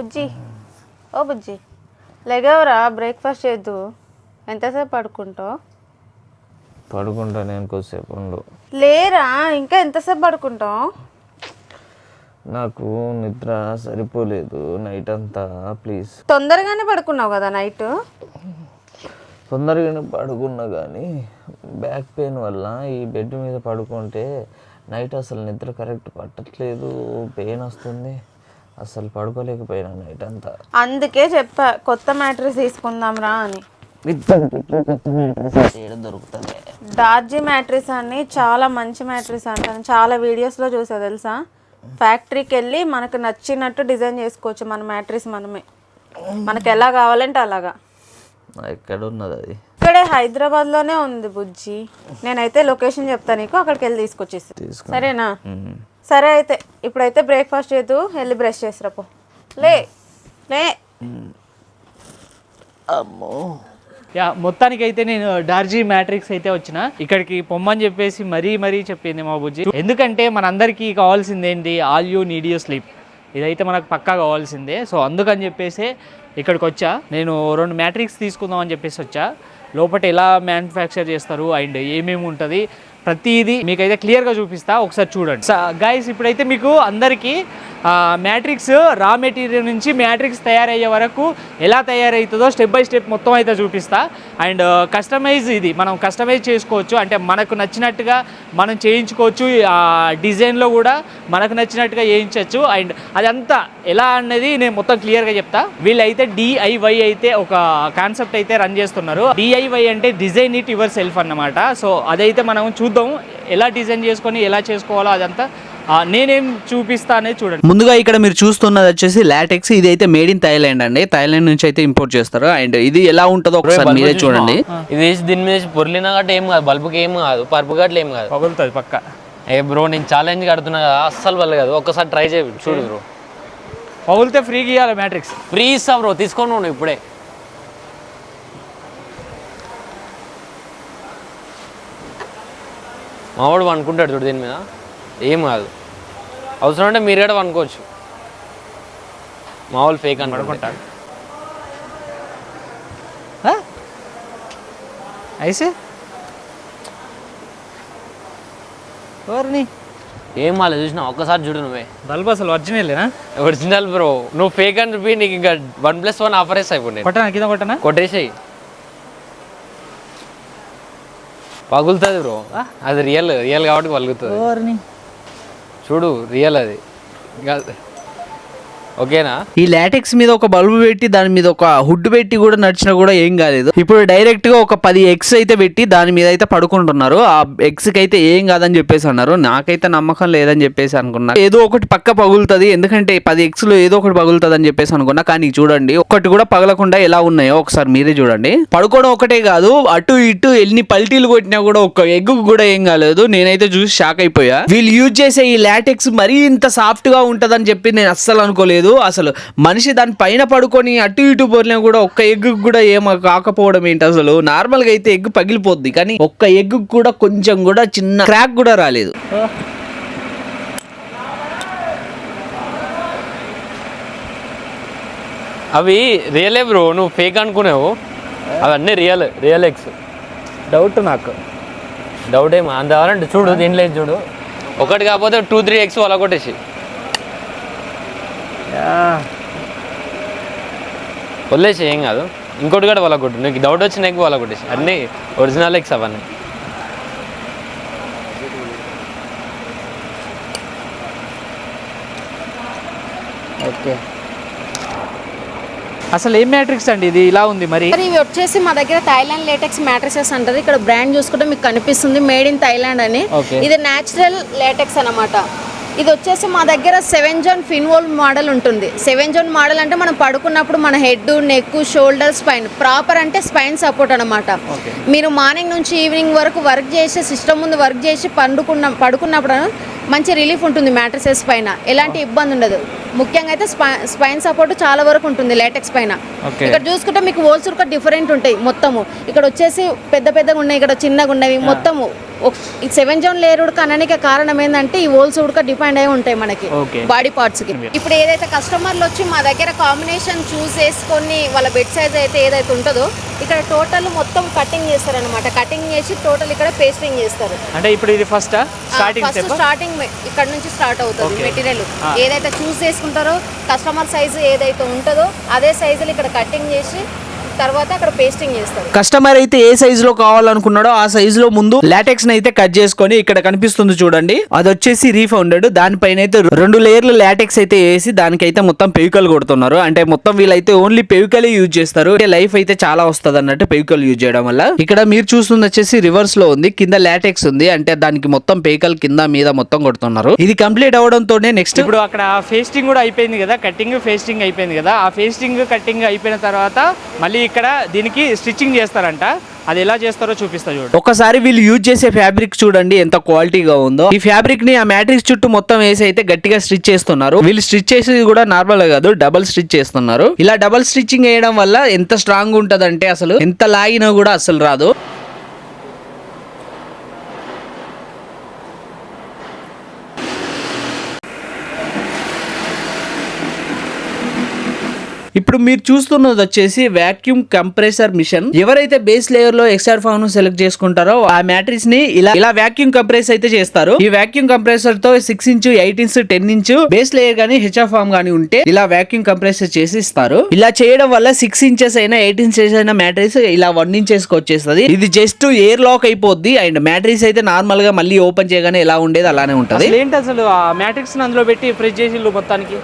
బుజ్జి. ఓ బుజ్జి లెగవరా? Breakfast చేద్దు. ఎంతసేపు పడుకుంటావు? పడుకుంటా నేను కొద్దిసేపు ఉండు. లేరా? ఇంకా ఎంతసేపు పడుకుంటావు? నాకు నిద్ర సరిపోలేదు నైట్ అంతా ప్లీజ్ తొందరగానే పడుకున్నావు కదా నైట్? తొందరగానే పడుకున్నా కానీ బ్యాక్ పెయిన్ వల్ల ఈ బెడ్ మీద పడుకుంటే నైట్ అసలు నిద్ర కరెక్ట్ పట్టట్లేదు పెయిన్ వస్తుంది. అసలు పడుకోలేకపోయినా నైట్ అంతా. అందుకే చెప్పా కొత్త మ్యాట్రెస్ తీసుకుందాం రా అని. దొరుకుతుంది డార్జీ మ్యాట్రెస్ అని చాలా మంచి మ్యాట్రెస్ అంటాను చాలా వీడియోస్లో చూసా తెలుసా? ఫ్యాక్టరీకి వెళ్ళి మనకు నచ్చినట్టు డిజైన్ చేసుకోవచ్చు మన మ్యాట్రెస్ మనమే. మనకు ఎలా కావాలంటే అలాగా. ఎక్కడ ఉన్నది అది? ఇక్కడే హైదరాబాద్లోనే ఉంది బుజ్జి. నేనైతే లొకేషన్ చెప్తాను నీకు అక్కడికి వెళ్ళి తీసుకొచ్చేసి తీసుకో సరేనా. సరే అయితే ఇప్పుడైతే బ్రేక్ఫాస్ట్ చేద్దు వెళ్ళి బ్రష్ చేసిరా పో. లే లే. అమ్మో. యా మొత్తానికి అయితే నేను డార్జీ మ్యాట్రిక్స్ అయితే వచ్చిన. ఇక్కడికి పొమ్మని చెప్పేసి మరీ మరీ చెప్పింది మా బుజ్జి. ఎందుకంటే మనందరికీ కావాల్సింది ఏంటి all you need you sleep ఇదైతే మనకు పక్కా కావాల్సిందే. సో అందుకని చెప్పేసి ఇక్కడికి వచ్చా. నేను రెండు మ్యాట్రిక్స్ తీసుకుందాం అని చెప్పేసి వచ్చా. లోపల ఎలా మ్యానుఫ్యాక్చర్ చేస్తారు? అండ్ ఏమేమి ఉంటుంది? ప్రతిదీ మీకైతే క్లియర్గా చూపిస్తా. ఒకసారి చూడండి. గైస్ ఇప్పుడైతే మీకు అందరికీ మ్యాట్రిక్స్ రా మెటీరియల్ నుంచి మ్యాట్రిక్స్ తయారయ్యే వరకు ఎలా తయారవుతుందో స్టెప్ బై స్టెప్ మొత్తం అయితే చూపిస్తా. అండ్ కస్టమైజ్ ఇది మనం కస్టమైజ్ చేసుకోవచ్చు. అంటే మనకు నచ్చినట్టుగా మనం చేయించుకోవచ్చు. డిజైన్లో కూడా మనకు నచ్చినట్టుగా చేయించవచ్చు. అండ్ అదంతా ఎలా అనేది నేను మొత్తం క్లియర్గా చెప్తా. వీళ్ళైతే డిఐవై అయితే ఒక కాన్సెప్ట్ అయితే రన్ చేస్తున్నారు. డిఐవై అంటే డిజైన్ ఇట్ యువర్ సెల్ఫ్ అన్నమాట. సో అదైతే మనం చూద్దాం. ఎలా డిజైన్ చేసుకొని ఎలా చేసుకోవాలో అదంతా నేనేం చూపిస్తా అనేది చూడండి. ముందుగా ఇక్కడ మీరు చూస్తున్నది వచ్చేసి లాటెక్స్ ఇది అయితే మేడ్ ఇన్ థైలాండ్ అండి. థైలాండ్ నుంచి అయితే ఇంపోర్ట్ చేస్తారు. అండ్ ఇది ఎలా ఉంటుందో ఒకసారి మీరే చూడండి. ఇది వేసి దీని మీద పొర్లినా గట్ట ఏం కాదు బల్బుకి ఏం కాదు పరుపు గట్ల ఏం కాదు. పగులుతుంది పక్క. ఏ బ్రో నేను ఛాలెంజ్ కడుతున్నా కదా అస్సలు వల్ల కాదు. ఒక్కసారి ట్రై చేయి చూడు బ్రో. పగులితే ఫ్రీగా ఇవ్వాలి మ్యాట్రిక్స్ ఫ్రీ ఇస్తా బ్రో తీసుకొని ఇప్పుడే. మావాడు అనుకుంటాడు చూడు దీని మీద. ఏం కాదు. అవసరం అంటే మీరు కూడా అనుకోవచ్చు మామూలు ఫేక్ అనుకుంటాడు అయితే ఎవరిని ఏం మాలే చూసినా ఒక్కసారి చూడు నువ్వే. బల్బ్ అసలు ఒరిజినలేనా ఒరిజినల్ బ్రో నువ్వు ఫేక్ అని చెప్పి నీకు ఇంకా వన్ ప్లస్ వన్ ఆఫర్ ఇప్పుడు నేను. కొట్టనా కింద కొట్టనా? కొట్టేసేయి. పగులుతుంది బ్రో అది రియల్ రియల్ కాబట్టి పలుగుతుంది ఎవరిని చూడు రియల్ అది. ఇంకా ఓకేనా? ఈ లాటెక్స్ మీద ఒక బల్బు పెట్టి దాని మీద ఒక హుడ్ పెట్టి కూడా నడిచినా కూడా ఏం కాలేదు. ఇప్పుడు డైరెక్ట్గా ఒక పది ఎగ్స్ అయితే పెట్టి దాని మీద అయితే పడుకుంటున్నారు. ఆ ఎగ్స్కి అయితే ఏం కాదని చెప్పేసి అన్నారు. నాకైతే నమ్మకం లేదని చెప్పేసి అనుకున్నా. ఏదో ఒకటి పక్క పగులుతుంది. ఎందుకంటే పది ఎగ్స్లో ఏదో ఒకటి పగులుతుంది అని చెప్పేసి అనుకున్నా. కానీ చూడండి ఒక్కటి కూడా పగలకుండా ఎలా ఉన్నాయో ఒకసారి మీరే చూడండి. పడుకోవడం ఒకటే కాదు అటు ఇటు ఎన్ని పల్టీలు కొట్టినా కూడా ఒక్క ఎగ్ కూడా ఏం కాలేదు. నేనైతే చూసి షాక్ అయిపోయా. వీళ్ళు యూజ్ చేసే ఈ లాటెక్స్ మరీ ఇంత సాఫ్ట్గా ఉంటదని చెప్పి నేను అస్సలు అనుకోలేదు. అసలు మనిషి దాని పైన పడుకొని అటు ఇటు పోలినా కూడా ఒక్క ఎగ్ కూడా ఏం కాకపోవడం ఏంటి అసలు? నార్మల్గా అయితే ఎగ్ పగిలిపోద్ది. కానీ ఒక్క ఎగ్ కూడా కొంచెం కూడా చిన్న క్రాక్ కూడా రాలేదు. అవి రియలే బ్రో నువ్వు ఫేక్ అనుకున్నావు అవన్నీ రియల్ రియల్ ఎక్స్ డౌట్ నాకు. డౌట్ ఏమో. అంత చూడు దీంట్లో ఏది చూడు. ఒకటి కాకపోతే టూ త్రీ ఎక్స్ వాళ్ళ కొట్టేసి. వదిలేసి ఏం కాదు. ఇంకోటి కూడా వాళ్ళ కొట్టు నీకు డౌట్ వచ్చిన ఎగ్ వాళ్ళ కొట్టేసి అన్నీ ఒరిజినల్ ఎక్స్ అవన్నీ ఓకే. అసలు ఏం మ్యాట్రిక్స్ అండి ఇది? ఇలా ఉంది మరి. ఇవి వచ్చేసి మా దగ్గర థైలాండ్ లేటెక్స్ మ్యాట్రసెస్ అంటది. ఇక్కడ బ్రాండ్ చూసుకుంటే మీకు కనిపిస్తుంది మేడ్ ఇన్ థైలాండ్ అని. ఇది న్యాచురల్ లేటెక్స్ అన్నమాట. ఇది వచ్చేసి మా దగ్గర సెవెన్ జోన్ ఫిన్వోల్ మోడల్ ఉంటుంది. సెవెన్ జోన్ మోడల్ అంటే మనం పడుకున్నప్పుడు మన head neck shoulder spine proper అంటే స్పైన్ సపోర్ట్ అనమాట మీరు మార్నింగ్ నుంచి ఈవినింగ్ వరకు వర్క్ చేసి సిస్టమ్ ముందు వర్క్ చేసి పండుకున్న పడుకున్నప్పుడు మంచి రిలీఫ్ ఉంటుంది మ్యాట్రసెస్ పైన. ఎలాంటి ఇబ్బంది ఉండదు. ముఖ్యంగా అయితే స్పైన్ సపోర్ట్ చాలా వరకు ఉంటుంది లేటెక్స్ పైన. ఇక్కడ చూసుకుంటే మీకు హోల్స్ కూడా డిఫరెంట్ ఉంటాయి మొత్తము. ఇక్కడ వచ్చేసి పెద్ద పెద్దగా ఉన్నాయి ఇక్కడ చిన్నగా ఉన్నవి మొత్తము. ఒక- సెవెన్ జోన్ లేయర్ ఉడక అనడానికి కారణం ఏంటంటే ఈ హోల్స్ ఉడక డిపెండ్ అయి ఉంటాయి మనకి. బాడీ పార్ట్స్కి. ఇప్పుడు ఏదైతే కస్టమర్లు వచ్చి మా దగ్గర కాంబినేషన్ చూస్ చేసుకొని వాళ్ళ బెడ్ సైజ్ అయితే ఏదైతే ఉంటుందో ఇక్కడ టోటల్ మొత్తం కటింగ్ చేస్తారనమాట కటింగ్ చేసి టోటల్ ఇక్కడ పేస్టింగ్ చేస్తారు. అంటే ఇప్పుడు ఇది first starting first step starting ఇక్కడ నుంచి స్టార్ట్ అవుతుంది. మెటీరియల్. ఏదైతే చూస్ తీసుకుంటారో కస్టమర్ సైజు ఏదైతే ఉంటుందో అదే సైజులు ఇక్కడ కటింగ్ చేసి తర్వాత అక్కడ పేస్టింగ్ చేస్తారు. కస్టమర్ అయితే ఏ సైజ్లో కావాలనుకున్నాడో ఆ సైజ్లో ముందు లాటెక్స్ అయితే కట్ చేసుకొని ఇక్కడ కనిపిస్తుంది చూడండి. అది వచ్చేసి రీఫౌండెడ్ దానిపైన అయితే రెండు లేయర్లు లాటెక్స్ అయితే వేసి దానికైతే మొత్తం పెవికల్ కొడుతున్నారు. అంటే మొత్తం వీళ్ళైతే ఓన్లీ పెవికల్ యూజ్ చేస్తారు. అంటే లైఫ్ అయితే చాలా వస్తుంది అన్నట్టు పెవికల్ యూజ్ చేయడం వల్ల. ఇక్కడ మీరు చూస్తుంది వచ్చేసి రివర్స్లో ఉంది. కింద లాటెక్స్ ఉంది. అంటే దానికి మొత్తం పెవికల్ కింద మీద మొత్తం కొడుతున్నారు. ఇది కంప్లీట్ అవడంతోనే నెక్స్ట్ ఇప్పుడు అక్కడ ఫేస్టింగ్ కూడా అయిపోయింది కదా. కటింగ్ ఫేస్టింగ్ అయిపోయింది కదా. ఆ ఫేస్టింగ్ కటింగ్ అయిపోయిన తర్వాత మళ్ళీ ఇక్కడ దీనికి స్టిచ్చింగ్ చేస్తారంట. అది ఎలా చేస్తారో చూపిస్తా చూడండి ఒకసారి వీళ్ళు యూజ్ చేసే ఫ్యాబ్రిక్ చూడండి ఎంత క్వాలిటీగా ఉందో. ఈ ఫ్యాబ్రిక్ని ఆ మ్యాట్రిక్స్ చుట్టూ మొత్తం వేసి అయితే గట్టిగా స్టిచ్ చేస్తున్నారు. వీళ్ళు స్టిచ్ చేసేది కూడా నార్మల్ కాదు డబల్ స్టిచ్ చేస్తున్నారు. ఇలా డబల్ స్టిచ్చింగ్ వేయడం వల్ల ఎంత స్ట్రాంగ్ ఉంటదంటే అసలు ఎంత లాగినా కూడా అసలు రాదు. ఇప్పుడు మీరు చూస్తున్నది వచ్చేసి వాక్యూమ్ కంప్రెసర్ మిషన్ ఎవరైతే బేస్ లేయర్లో ఎక్స్ఆర్ ఫామ్ను సెలెక్ట్ చేసుకుంటారో ఆ మ్యాట్రిక్స్ని ఇలా ఇలా వాక్యూమ్ కంప్రెస్ అయితే చేస్తారు. ఈ vacuum కంప్రెసర్తో six inch eight inch ten inch base layer గానీ హెచ్ఆర్ ఫామ్ గానీ ఉంటే ఇలా వాక్యూమ్ కంప్రెసర్ చేసి ఇస్తారు. ఇలా చేయడం వల్ల సిక్స్ ఇంచెస్ అయినా ఎయిట్ ఇంచెస్ అయినా మ్యాట్రిక్స్ ఇలా వన్ ఇంచెస్కి వచ్చేస్తుంది. ఇది జస్ట్ ఎయిర్ లాక్ అయిపోద్ది అండ్ మ్యాట్రిక్స్ అయితే నార్మల్గా మళ్ళీ ఓపెన్ చేయగానే ఎలా ఉండేది అలానే ఉంటది. ఏంటి అసలు ఆ మ్యాట్రిక్స్ అందులో పెట్టి ఫ్రిడ్జ్ చేసి మొత్తానికి?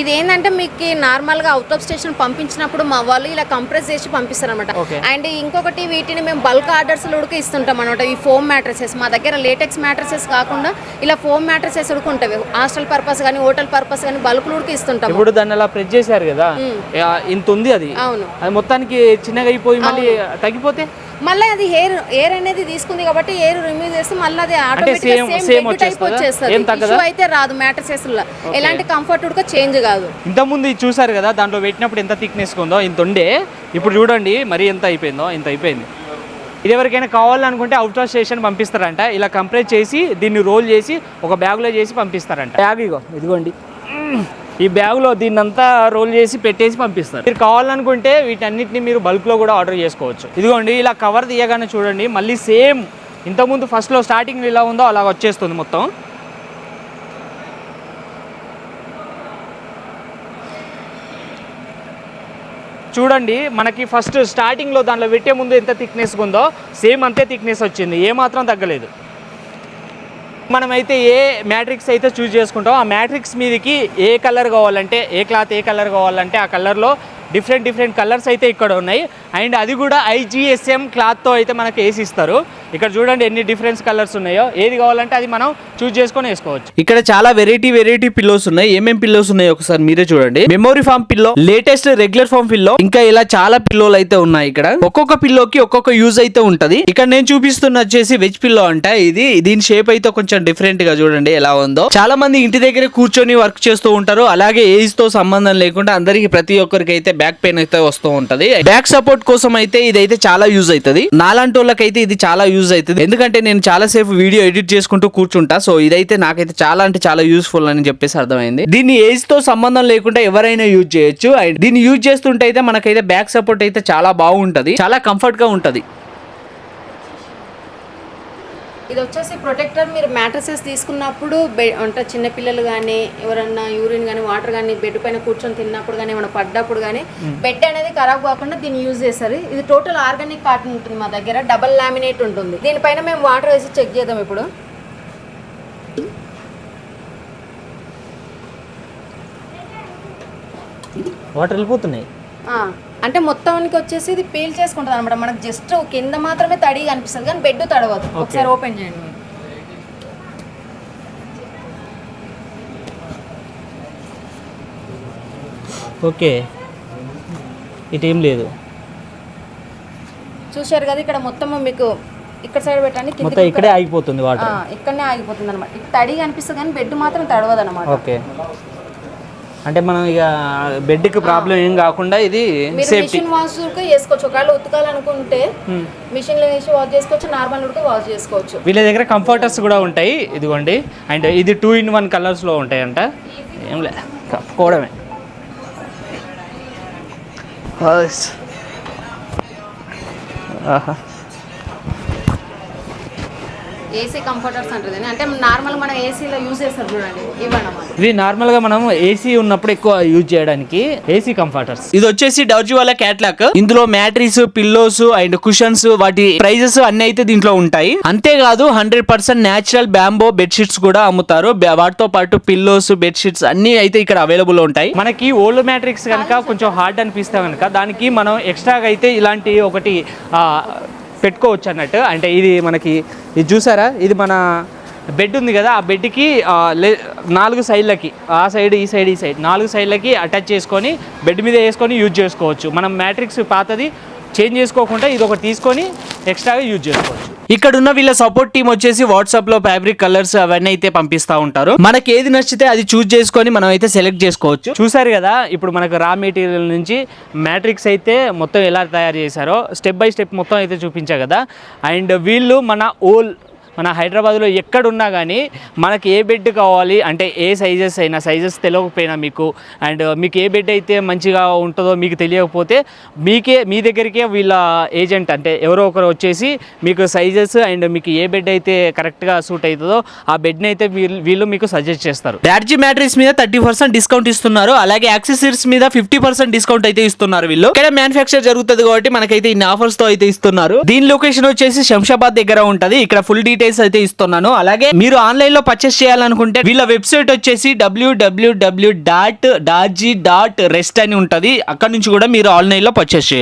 ఇది ఏంటంటే మీకు నార్మల్గా అవుట్ ఆఫ్ స్టేషన్ పంపించినప్పుడు మా వాళ్ళు ఇలా కంప్రెస్ చేసి పంపిస్తారు అనమాట. అండ్ ఇంకొకటి వీటిని మేము బల్క్ ఆర్డర్స్ ఉడక ఇస్తుంటాం అనమాట ఈ ఫోమ్ మ్యాట్రసెస్ మా దగ్గర లేటెక్స్ మ్యాట్రసెస్ కాకుండా ఇలా ఫోమ్ మ్యాట్రసెస్ ఉడక ఉంటాయి హాస్టల్ పర్పస్ కానీ హోటల్ పర్పస్ కానీ బల్క్ ఉడక ఇస్తుంటాం ఇప్పుడు దాన్ని అలా ప్రెస్ చేశారు కదా? ఇంత ఉంది అది. అవును. అది మొత్తానికి చిన్నగా అయిపోయి మళ్ళీ తగ్గిపోతే? మళ్ళీ అది హెయిర్ ఎయిర్ అనేది తీసుకుంది కాబట్టి ఎయిర్ రిమూవ్ చేస్తే మళ్ళీ అది automatic same- same same type వచ్చేస్తుందా? ఇష్యూ అయితే రాదు మ్యాట్రసెస్ ఎలాంటి కంఫర్ట్ ఉడక చేంజ్ కాదు. ఇంతకుముందు ఇది చూసారు కదా దాంట్లో పెట్టినప్పుడు ఎంత థిక్నెస్ ఉందో ఇంత ఉండే. ఇప్పుడు చూడండి మరి ఎంత అయిపోయిందో ఇంత అయిపోయింది. ఇది ఎవరికైనా కావాలనుకుంటే అవుట్ ఆఫ్ స్టేషన్ పంపిస్తారంట. ఇలా కంప్రెస్ చేసి దీన్ని రోల్ చేసి ఒక బ్యాగ్లో చేసి పంపిస్తారంట. బ్యాగ్ ఇగో ఇదిగోండి. ఈ బ్యాగ్లో దీన్నంతా రోల్ చేసి పెట్టేసి పంపిస్తారు. మీరు కావాలనుకుంటే వీటన్నిటిని మీరు బల్క్లో కూడా ఆర్డర్ చేసుకోవచ్చు. ఇదిగోండి ఇలా కవర్ తీయగానే చూడండి మళ్ళీ సేమ్ ఇంతకుముందు ఫస్ట్లో స్టార్టింగ్ ఇలా ఉందో అలా వచ్చేస్తుంది మొత్తం. చూడండి మనకి ఫస్ట్ స్టార్టింగ్లో దాంట్లో పెట్టే ముందు ఎంత థిక్నెస్ ఉందో సేమ్ అంతే థిక్నెస్ వచ్చింది ఏ మాత్రం తగ్గలేదు. మనమైతే ఏ మ్యాట్రిక్స్ అయితే చూజ్ చేసుకుంటామో ఆ మ్యాట్రిక్స్ మీదకి ఏ కలర్ కావాలంటే ఏ క్లాత్ ఏ కలర్ కావాలంటే ఆ కలర్లో డిఫరెంట్ డిఫరెంట్ కలర్స్ అయితే ఇక్కడ ఉన్నాయి. అండ్ అది కూడా ఐజిఎస్ఎం క్లాత్తో అయితే మనకి వేసి ఇస్తారు ఇక్కడ చూడండి ఎన్ని డిఫరెన్స్ కలర్స్ ఉన్నాయో. ఏది కావాలంటే అది మనం చూస్ చేసుకొని వేసుకోవచ్చు. ఇక్కడ చాలా వెరైటీ వెరైటీ పిల్లోస్ ఉన్నాయి. ఏమేమి పిల్లోస్ ఉన్నాయి ఒకసారి మీరే చూడండి. Memory foam pillow latest regular foam pillow ఇంకా ఇలా చాలా పిల్లోలు అయితే ఉన్నాయి ఇక్కడ. ఒక్కొక్క పిల్లోకి ఒక్కొక్క యూజ్ అయితే ఉంటది. ఇక్కడ నేను చూపిస్తున్న వచ్చేసి వెజ్ పిల్లో అంట ఇది. దీని షేప్ అయితే కొంచెం డిఫరెంట్గా చూడండి ఎలా ఉందో. చాలా మంది ఇంటి దగ్గర కూర్చొని వర్క్ చేస్తూ ఉంటారు. అలాగే ఏజ్తో సంబంధం లేకుండా అందరికి ప్రతి ఒక్కరికి అయితే బ్యాక్ పెయిన్ అయితే వస్తూ ఉంటది. బ్యాక్ సపోర్ట్ కోసం అయితే ఇదైతే చాలా యూజ్ అవుతుంది. నాలాంటి వాళ్ళకైతే ఇది చాలా యూజ్ అవుతుంది. ఎందుకంటే నేను చాలా సేపు వీడియో ఎడిట్ చేసుకుంటూ కూర్చుంటా. సో ఇదైతే నాకైతే చాలా అంటే చాలా యూస్ఫుల్ అని చెప్పేసి అర్థమైంది. దీన్ని ఏజ్తో సంబంధం లేకుండా ఎవరైనా యూజ్ చేయొచ్చు. అండ్ దీన్ని యూజ్ చేస్తుంటే అయితే మనకైతే బ్యాక్ సపోర్ట్ అయితే చాలా బాగుంటది. చాలా కంఫర్ట్గా ఉంటది. ఇది వచ్చేసి ప్రొటెక్టర్ మీరు మ్యాట్రసెస్ తీసుకున్నప్పుడు బె అంటే చిన్నపిల్లలు కానీ ఎవరన్నా యూరిన్ కానీ వాటర్ కానీ బెడ్ పైన కూర్చొని తిన్నప్పుడు కానీ ఏమైనా పడ్డప్పుడు కానీ బెడ్ అనేది ఖరాబ్ కాకుండా దీన్ని యూజ్ చేస్తారు. ఇది టోటల్ ఆర్గానిక్ కాటన్ ఉంటుంది మా దగ్గర డబల్ లామినేట్ ఉంటుంది. దీనిపైన మేము వాటర్ వేసి చెక్ చేద్దాం ఇప్పుడు. వాటర్ వెళ్ళిపోతున్నాయి. అంటే మొత్తానికి వచ్చేసి ఇది పీల్ చేసుకుంటుంది అనమాట మనకు జస్ట్ కింద మాత్రమే తడిగా అనిపిస్తుంది కానీ బెడ్ తడవదు. ఒకసారి ఓపెన్ చేయండి. మీరు. ఓకే. ఇటేం లేదు. చూశారు కదా ఇక్కడ మొత్తం మీకు ఇక్కడ సైడ్ పెట్టండి మొత్తం ఇక్కడే ఆగిపోతుంది వాటర్. ఇక్కడనే ఆగిపోతుంది అనమాట తడిగా అనిపిస్తుంది కానీ బెడ్ మాత్రం తడవదు అనమాట ఓకే. అంటే మనం ఇక బెడ్కి ప్రాబ్లం ఏం కాకుండా ఇది సేఫ్టీ. మిషన్ వాష్ కూడా చేసుకోవచ్చు. ఒకవేళ ఉతకాలనుకుంటే మిషన్లో వేసి వాష్ చేసుకోవచ్చు నార్మల్ కూడా వాష్ చేసుకోవచ్చు. వీళ్ళ దగ్గర కంఫర్టర్స్ కూడా ఉంటాయి ఇదిగోండి. అండ్ ఇది టూ ఇన్ వన్ కలర్స్లో ఉంటాయంట. ఏం లే కప్పుకోవడమే. ఆహా. ఏసీ కంఫర్టర్స్ అంటుంది అంటే నార్మల్ మనం ఏసీలో యూజ్ చేస్తారు చూడండి ఇవ్వండి అన్నమాట ఇవి నార్మల్గా మనం ఏసీ ఉన్నప్పుడు ఎక్కువ యూజ్ చేయడానికి ఏసీ కంఫర్టర్స్ ఇది వచ్చేసి డర్జీ వాళ్ళ క్యాట్లాక్ ఇందులో మ్యాట్రీస్ పిల్లోస్ అండ్ కుషన్స్ వాటి ప్రైజెస్ అన్ని అయితే దీంట్లో ఉంటాయి. అంతేకాదు hundred percent natural bamboo bedsheets కూడా అమ్ముతారు. వాటితో పాటు పిల్లోస్ బెడ్షీట్స్ అన్ని అయితే ఇక్కడ అవైలబుల్ ఉంటాయి. మనకి ఓల్డ్ మ్యాట్రిక్స్ కనుక కొంచెం హార్డ్ అనిపిస్తే కనుక దానికి మనం ఎక్స్ట్రాగా అయితే ఇలాంటి ఒకటి ఆ, పెట్టుకోవచ్చు అన్నట్టు. అంటే ఇది మనకి ఇది చూసారా? ఇది మన బెడ్ ఉంది కదా ఆ బెడ్కి నాలుగు సైడ్లకి ఆ సైడ్ ఈ సైడ్ ఈ సైడ్ నాలుగు సైడ్లకి అటాచ్ చేసుకొని బెడ్ మీద వేసుకొని యూజ్ చేసుకోవచ్చు. మనం మ్యాట్రిక్స్ పాతది చేంజ్ చేసుకోకుండా ఇది ఒకటి తీసుకొని ఎక్స్ట్రాగా యూజ్ చేసుకోవచ్చు. ఇక్కడ ఉన్న వీళ్ళ సపోర్ట్ టీం వచ్చేసి వాట్సాప్లో ఫ్యాబ్రిక్ కలర్స్ అవన్నీ అయితే పంపిస్తా ఉంటారు. మనకి ఏది నచ్చితే అది చూస్ చేసుకొని మనం అయితే సెలెక్ట్ చేసుకోవచ్చు. చూసారు కదా ఇప్పుడు మనకు రా మెటీరియల్ నుంచి మ్యాట్రిక్స్ అయితే మొత్తం ఎలా తయారు చేశారో స్టెప్ బై స్టెప్ మొత్తం అయితే చూపించా కదా. అండ్ వీళ్ళు మన ఓల్ మన హైదరాబాద్లో ఎక్కడున్నా కానీ మనకి ఏ బెడ్ కావాలి? అంటే ఏ సైజెస్ అయినా సైజెస్ తెలియకపోయినా మీకు. అండ్ మీకు ఏ బెడ్ అయితే మంచిగా ఉంటుందో మీకు తెలియకపోతే మీకే మీ దగ్గరికే వీళ్ళ ఏజెంట్ అంటే ఎవరో ఒకరు వచ్చేసి మీకు సైజెస్ అండ్ మీకు ఏ బెడ్ అయితే కరెక్ట్గా సూట్ అవుతుందో ఆ బెడ్ని అయితే వీళ్ళు వీళ్ళు మీకు సజెస్ట్ చేస్తారు. డార్జీ మ్యాట్రిక్స్ మీద థర్టీ పర్సెంట్ డిస్కౌంట్ ఇస్తున్నారు. అలాగే యాక్సెసరీస్ మీద ఫిఫ్టీ పర్సెంట్ డిస్కౌంట్ అయితే ఇస్తున్నారు వీళ్ళు. ఇక్కడ మ్యానుఫాక్చర్ జరుగుతుంది కాబట్టి మనకైతే ఇన్ని ఆఫర్స్తో అయితే ఇస్తున్నారు. దీని లొకేషన్ వచ్చేసి శంషాబాద్ దగ్గర ఉంటుంది. ఇక్కడ ఫుల్ డీటెయిల్స్ అయితే ఇస్తున్నాను. అలాగే మీరు ఆన్లైన్లో పర్చేస్ చేయాలనుకుంటే వీళ్ళ వెబ్సైట్ వచ్చేసి WWW dot Darzi dot rest అని ఉంటది. అక్కడ నుంచి కూడా మీరు ఆన్లైన్లో పర్చేస్ చేయాలి